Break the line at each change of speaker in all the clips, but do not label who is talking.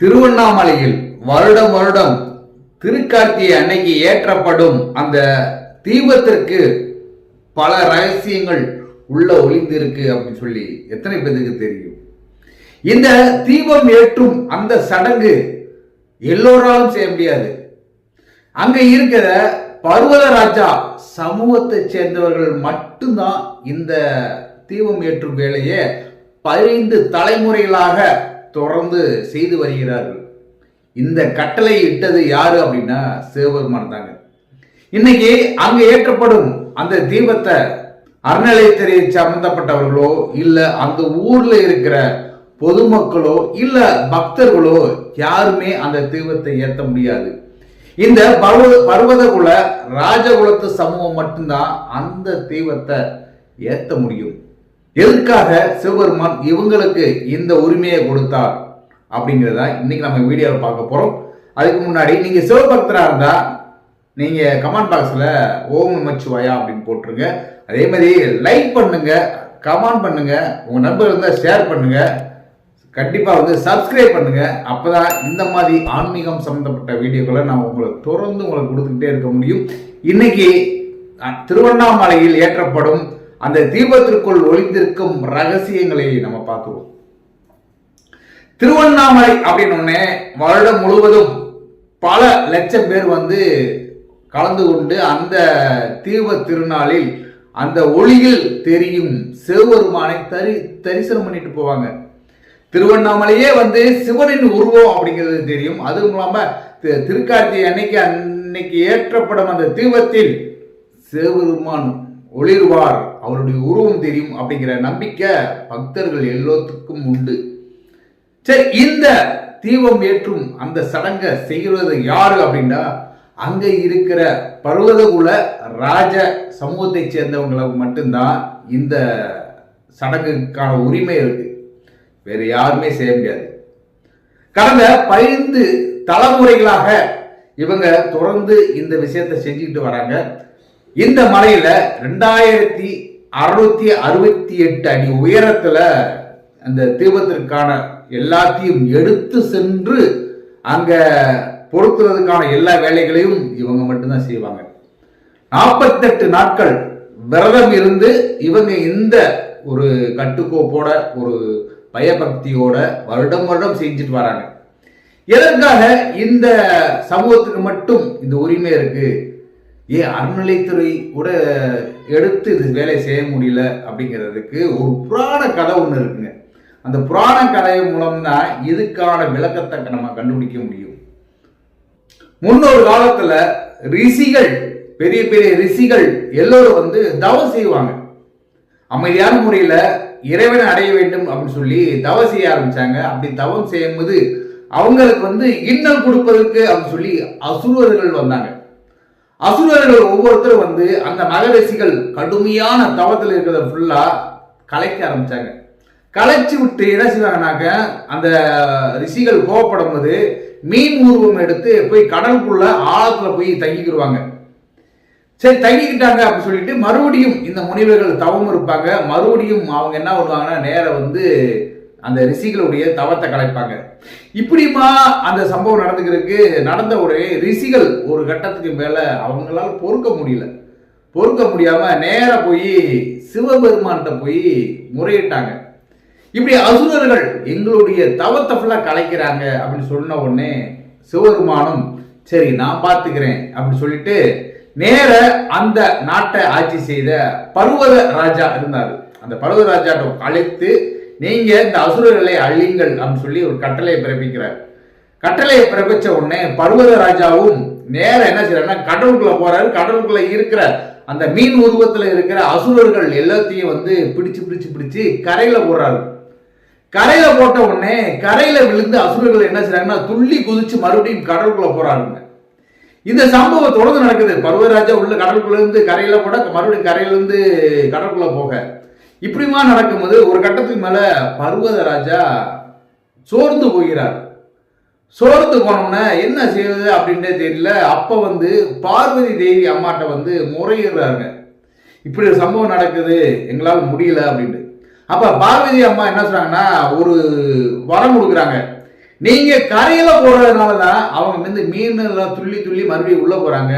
திருவண்ணாமலையில் வருடம் வருடம் திருக்கார்த்திகை அன்னைக்கு ஏற்றப்படும் அந்த தீபத்திற்கு பல ரகசியங்கள் உள்ள ஒளிந்திருக்கு அப்படின்னு சொல்லி எத்தனை பேருக்கு தெரியும். இந்த தீபம் ஏற்றும் அந்த சடங்கு எல்லோராலும் செய்ய முடியாது. அங்க இருக்கிற பர்வதராஜா சமூகத்தை சேர்ந்தவர்கள் மட்டும்தான் இந்த தீபம் ஏற்றும் வேலையை பதினைந்து தலைமுறைகளாக தொடர்ந்து செய்து வருகிறார்கள். இந்த கட்டளை இட்டது யாரு அப்படின்னா சிவபெருமான் தாங்க. இன்னைக்கு அங்கு ஏற்றப்படும் அந்த தீபத்தை அறநிலையத்துறை சம்பந்தப்பட்டவர்களோ இல்ல அந்த ஊர்ல இருக்கிற பொதுமக்களோ இல்ல பக்தர்களோ யாருமே அந்த தீபத்தை ஏற்ற முடியாது. இந்த பர்வ பர்வதகுல ராஜகுலத்து சமூகம் மட்டும்தான் அந்த தீபத்தை ஏத்த முடியும். எதுக்காக சிவபெருமான் இவங்களுக்கு இந்த உரிமையை கொடுத்தார் அப்படிங்கிறத இன்னைக்கு நம்ம வீடியோவில் பார்க்க போகிறோம் அதுக்கு முன்னாடி நீங்கள் சிவபக்தராக இருந்தால் நீங்கள் கமெண்ட் பாக்ஸில் ஓம் நமச்சிவாயா அப்படின்னு போட்டுருங்க. அதே மாதிரி லைக் பண்ணுங்க கமெண்ட் பண்ணுங்க உங்கள் நண்பர் இருந்தால் ஷேர் பண்ணுங்க. கண்டிப்பாக வந்து சப்ஸ்கிரைப் பண்ணுங்க. அப்பதான் இந்த மாதிரி ஆன்மீகம் சம்மந்தப்பட்ட வீடியோக்களை நான் உங்களுக்கு தொடர்ந்து உங்களுக்கு கொடுத்துக்கிட்டே இருக்க முடியும். இன்னைக்கு திருவண்ணாமலையில் ஏற்றப்படும் அந்த தீபத்திற்குள் ஒளிந்திருக்கும் ரகசியங்களை நம்ம பார்த்துருவோம். திருவண்ணாமலை அப்படின்னு வருடம் முழுவதும் பல லட்சம் பேர் வந்து கலந்து கொண்டு அந்த தீப திருநாளில் அந்த ஒளியில் தெரியும் சிவபெருமானை தரி தரிசனம் பண்ணிட்டு போவாங்க. திருவண்ணாமலையே வந்து சிவனின் உருவம் அப்படிங்கிறது தெரியும். அதுவும் இல்லாம தி- அன்னைக்கு அன்னைக்கு ஏற்றப்படும் அந்த தீபத்தில் சிவபெருமான் ஒளிர்வார். அவருடைய உருவம் தெரியும் அப்படிங்கிற நம்பிக்கை பக்தர்கள் எல்லோத்துக்கும் உண்டு. சரி இந்த தீபம் ஏற்றும் அந்த சடங்கை செய்கிறது யாரு அப்படின்னா அங்க இருக்கிற பர்வதகுல ராஜ சமூகத்தை சேர்ந்தவங்களுக்கு மட்டும்தான் இந்த சடங்குக்கான உரிமை இருக்கு. வேற யாருமே செய்ய முடியாது. கடந்த பதினைந்து தலைமுறைகளாக இவங்க தொடர்ந்து இந்த விஷயத்தை செஞ்சுக்கிட்டு வராங்க. இந்த மலையில ரெண்டாயிரத்தி அறுநூத்தி அறுபத்தி எட்டு அடி உயரத்துல அந்த தீபத்திற்கான எல்லாத்தையும் எடுத்து சென்று அங்க பொருத்துறதுக்கான எல்லா வேலைகளையும் இவங்க மட்டும்தான் செய்வாங்க. நாற்பத்தெட்டு நாட்கள் விரதம் இருந்து இவங்க இந்த ஒரு கட்டுக்கோப்போட ஒரு பயபக்தியோட வருடம் வருடம் செஞ்சுட்டு வராங்க. எதற்காக இந்த சமூகத்துக்கு மட்டும் இந்த உரிமை இருக்கு? ஏன் அறநிலைத்துறை கூட எடுத்து இது வேலை செய்ய முடியல அப்படிங்கிறதுக்கு ஒரு புராண கதை ஒன்று இருக்குங்க. அந்த புராண கதை மூலம் தான் இதுக்கான விளக்கத்தை நம்ம கண்டுபிடிக்க முடியும். முன்னொரு காலத்தில் ரிஷிகள் பெரிய பெரிய ரிஷிகள் எல்லோரும் வந்து தவம் செய்வாங்க. அமைதியான முறையில் இறைவனை அடைய வேண்டும் அப்படின்னு சொல்லி தவம் செய்ய ஆரம்பித்தாங்க அப்படி தவம் செய்யும்போது அவங்களுக்கு வந்து இன்னல் கொடுப்பதற்கு அப்படின்னு சொல்லி அசுரர்கள் வந்தாங்க. அசுரர்கள் ஒவ்வொருத்தரும் வந்து அந்த மகரிஷிகள் கடுமையான தவத்தில் இருக்கிறத ஃபுல்லா கலைக்க ஆரம்பிச்சாங்க. கலைச்சி விட்டு என்ன செய்வாங்கனாக்க அந்த ரிஷிகள் கோவப்படும் போது மீன் உருவம் எடுத்து போய் கடலுக்குள்ள ஆழத்துல போய் தங்கிக்கிடுவாங்க சரி தங்கிக்கிட்டாங்க அப்படின்னு சொல்லிட்டு மறுபடியும் இந்த முனிவர்கள் தவம் இருப்பாங்க. மறுபடியும் அவங்க என்ன பண்ணுவாங்கன்னா நேரா வந்து அந்த ரிஷிகளுடைய தவத்தை கலைப்பாங்க. இப்படிமா அந்த சம்பவம் நடந்துக்கிறதுக்கு நடந்த உடனே ரிஷிகள் ஒரு கட்டத்துக்கு மேல அவங்களால பொறுக்க முடியல. பொறுக்க முடியாம நேராக போய் சிவபெருமான்கிட்ட போய் முறையிட்டாங்க. இப்படி அசுரர்கள் எங்களுடைய தவத்தை ஃபுல்லாக கலைக்கிறாங்க அப்படின்னு சொன்ன உடனே சிவபெருமானும் சரி நான் பார்த்துக்கிறேன் அப்படின்னு சொல்லிட்டு நேர அந்த நாட்டை ஆட்சி செய்த பர்வத ராஜா இருந்தார். அந்த பர்வத ராஜாட்ட அழைத்து நீங்க இந்த அசுரர்களை அழியுங்கள் அப்படின்னு சொல்லி ஒரு கட்டளையை பிறப்பிக்கிறார். கட்டளையை பிறப்பிச்ச உடனே பர்வத ராஜாவும் நேரம் என்ன செய்யறாருன்னா கடலுக்குள்ள போறாரு. கடலுக்குள்ள இருக்கிற அந்த மீன் உருவத்துல இருக்கிற அசுரர்கள் எல்லாத்தையும் வந்து பிடிச்சு பிடிச்சு பிடிச்சு கரையில போடுறாரு. கரையில போட்ட உடனே கரையில விழுந்து அசுரர்கள் என்ன செய்யறாங்கன்னா துள்ளி குதிச்சு மறுபடியும் கடலுக்குள்ள போறாருங்க. இந்த சம்பவம் தொடர்ந்து நடக்குது. பருவராஜா உள்ள கடலுக்குள்ள இருந்து கரையில போட மறுபடியும் கரையில இருந்து கடலுக்குள்ள போக. இப்படிமா நடக்கும்போது ஒரு கட்டத்துக்கு மேல பர்வத ராஜா சோர்ந்து போகிறார். சோர்ந்து போனோம்னா என்ன செய்வது அப்படின்றே தெரியல. அப்ப வந்து பார்வதி தேவி அம்மாட்ட வந்து முறையிடுறாங்க. இப்படி ஒரு சம்பவம் நடக்குது எங்களால் முடியல அப்படின்ட்டு. அப்ப பார்வதி அம்மா என்ன சொன்னாங்கன்னா ஒரு வரம் கொடுக்குறாங்க. நீங்க கரையில போறதுனால தான் அவங்க வந்து மீன் எல்லாம் துள்ளி துள்ளி மறுபடியும் உள்ள போறாங்க.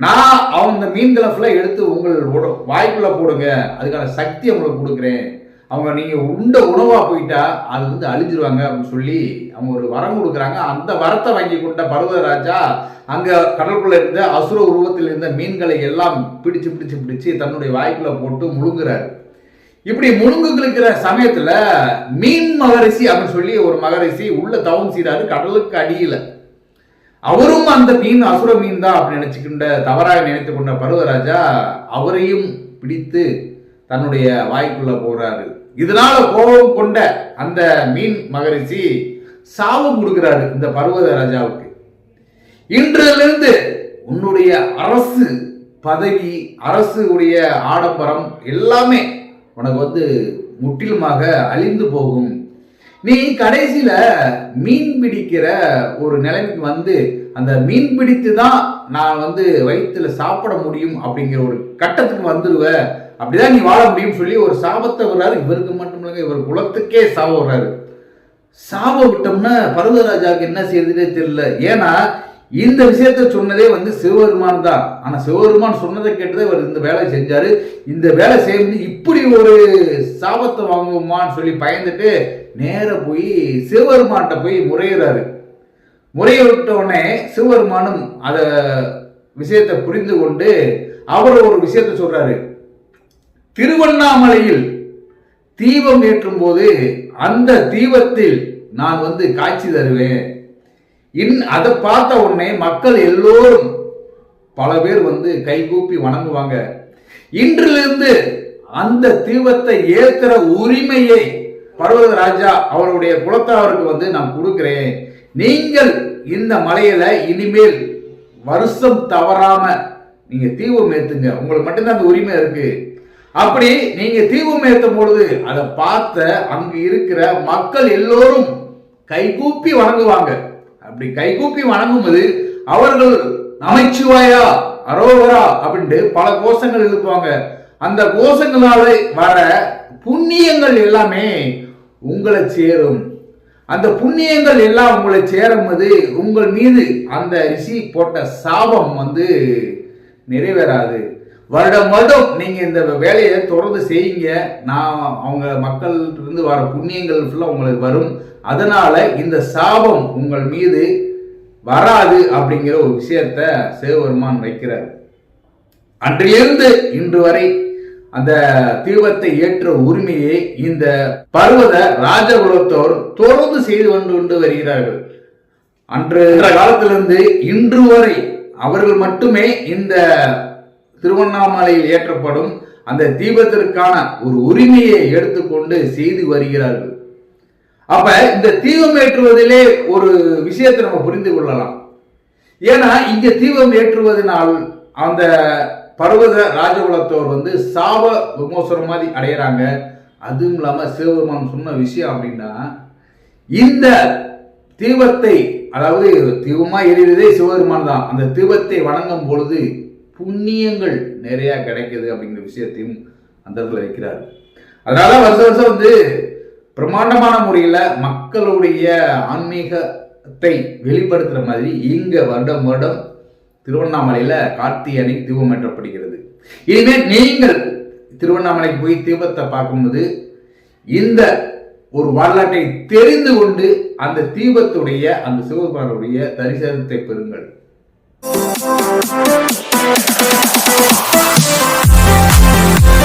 நான் அந்த இந்த மீன்களை ஃபுல்லாக எடுத்து உங்கள் உட- வாய்க்குள்ள போடுங்க. அதுக்கான சக்தி உங்களுக்கு கொடுக்குறேன். அவங்க நீங்க உண்ட உணவா போயிட்டா அது வந்து அழிஞ்சிருவாங்க அப்படின்னு சொல்லி அவங்க ஒரு வரம் கொடுக்குறாங்க. அந்த வரத்தை வாங்கி கொண்ட பர்வதராஜா அங்க கடலுக்குள்ளே இருந்த அசுர உருவத்தில் இருந்த மீன்களை எல்லாம் பிடிச்சு பிடிச்சு பிடிச்சு தன்னுடைய வாய்க்குள்ள போட்டு முழுங்குறாரு. இப்படி முழுங்குகிற சமயத்துல மீன் மகரிஷி அப்படின்னு சொல்லி ஒரு மகரிஷி உள்ள தவம் செய்கிறாரு கடலுக்கு அடியில. அவரும் அந்த மீன் அசுர மீன் தான் அப்படி நினைச்சுக்கின்ற தவறாக நினைத்து கொண்ட பருவராஜா அவரையும் பிடித்து தன்னுடைய வாய்க்குள்ள போறாரு. இதனால கோபம் கொண்ட அந்த மீன் மகரிஷி சாபம் கொடுக்கிறாரு இந்த பர்வத ராஜாவுக்கு இன்றிலிருந்து உன்னுடைய அரசு பதவி அரசு உடைய ஆடம்பரம் எல்லாமே உனக்கு வந்து முற்றிலுமாக அழிந்து போகும். நீ கடைசியில மீன் பிடிக்கிற ஒரு நிலைமைக்கு வந்து அந்த மீன் பிடித்து தான் நான் வந்து வயிற்றுல சாப்பிட முடியும் அப்படிங்கிற ஒரு கட்டத்துக்கு வந்துடுவ அப்படிதான் நீ வாழ முடியும் சொல்லி ஒரு சாபத்தை வர்றாரு இவருக்கு மட்டும் இல்லைங்க இவர் குலத்துக்கே சாபம் வர்றாரு சாபம் விட்டோம்னா பர்வதராஜாவுக்கு என்ன செய்யறதுனே தெரியல. ஏன்னா இந்த விஷயத்த சொன்னதே வந்து சிவபெருமான் தான். ஆனால் சிவபெருமான் சொன்னதை கேட்டுதான் இவர் இந்த வேலை செஞ்சார். இந்த வேலை செய்து இப்படி ஒரு சாபத்தை வாங்குவோமான்னு சொல்லி பயந்துட்டு நேராக போய் சிவபெருமான்கிட்ட போய் முறையிறாரு முறையிட்ட உடனே சிவபெருமானும் அதை விஷயத்தை புரிந்து கொண்டு அவர் ஒரு விஷயத்தை சொல்றாரு. திருவண்ணாமலையில் தீபம் ஏற்றும் போது அந்த தீபத்தில் நான் வந்து காட்சி தருவேன். இன் அதை பார்த்த உடனே மக்கள் எல்லோரும் பல பேர் வந்து கைகூப்பி வணங்குவாங்க. இன்றிலிருந்து அந்த தீபத்தை ஏற்கிற உரிமையை பர்வத ராஜா அவருடைய குலத்தாருக்கு வந்து நான் கொடுக்கிறேன். நீங்கள் இந்த மலையில இனிமேல் வருஷம் தவறாம நீங்க தீபம் ஏத்துங்க. உங்களுக்கு மட்டும்தான் அந்த உரிமை இருக்கு. அப்படி நீங்க தீபம் ஏத்தும் பொழுது அதை பார்த்த அங்கு இருக்கிற மக்கள் எல்லோரும் கைகூப்பி வணங்குவாங்க. அப்படி கைகூப்பி வணங்கும்போது அவர்கள் நமச்சிவாயா அரோவரா அப்படின்ட்டு பல கோஷங்கள் எழுப்புவாங்க. அந்த கோஷங்களால வர புண்ணியங்கள் எல்லாமே உங்களை சேரும். அந்த புண்ணியங்கள் எல்லாம் உங்களை சேரும்போது உங்கள் மீது அந்த ரிஷி போட்ட சாபம் வந்து நிறைவேறாது. வருடம் வருடம் நீங்க இந்த வேலையை தொடர்ந்து செய்யுங்க. நான் அவங்க மக்கள் இருந்து வர புண்ணியங்கள் ஃபுல்லாக உங்களுக்கு வரும். அதனால இந்த சாபம் உங்கள் மீது வராது அப்படிங்கிற ஒரு விஷயத்த சிவபெருமான் வைக்கிறார். அன்றிலிருந்து இன்று வரை அந்த தீபத்தை ஏற்ற உரிமையை இந்த பர்வத ராஜகுலத்தோர் தொடர்ந்து செய்து கொண்டு கொண்டு வருகிறார்கள். அன்று காலத்திலிருந்து இன்று வரை அவர்கள் மட்டுமே இந்த திருவண்ணாமலையில் ஏற்றப்படும் அந்த தீபத்திற்கான ஒரு உரிமையை எடுத்துக்கொண்டு செய்து வருகிறார்கள். அப்ப இந்த தீபம் ஏற்றுவதிலே ஒரு விஷயத்தை நம்ம புரிந்து கொள்ளலாம். ஏன்னா இங்க தீபம் ஏற்றுவதனால் அந்த பர்வத ராஜகுலத்தோர் வந்து சாப விமோசனம் மாதிரி அடையிறாங்க. அதுவும் இல்லாம சிவபெருமான் சொன்ன விஷயம் அப்படின்னா இந்த தீபத்தை அதாவது தீபமா எரிவதே சிவபெருமான் தான். அந்த தீபத்தை வணங்கும் பொழுது புண்ணியங்கள் நிறையா கிடைக்குது அப்படிங்கிற விஷயத்தையும் அந்த இடத்துல வைக்கிறார். அதனால வருஷம் வருஷம் வந்து பிரம்மாண்டமான முறையில் மக்களுடைய ஆன்மீகத்தை வெளிப்படுத்துகிற மாதிரி இங்கே வருடம் வருடம் திருவண்ணாமலையில் கார்த்திகை தீபமேற்றப்படுகிறது தீபம் ஏற்றப்படுகிறது. இனிமேல் நீங்கள் திருவண்ணாமலைக்கு போய் தீபத்தை பார்க்கும்போது இந்த ஒரு வரலாற்றை தெரிந்து கொண்டு அந்த தீபத்துடைய அந்த சிவபெருமானுடைய தரிசனத்தை பெறுங்கள். Thank you.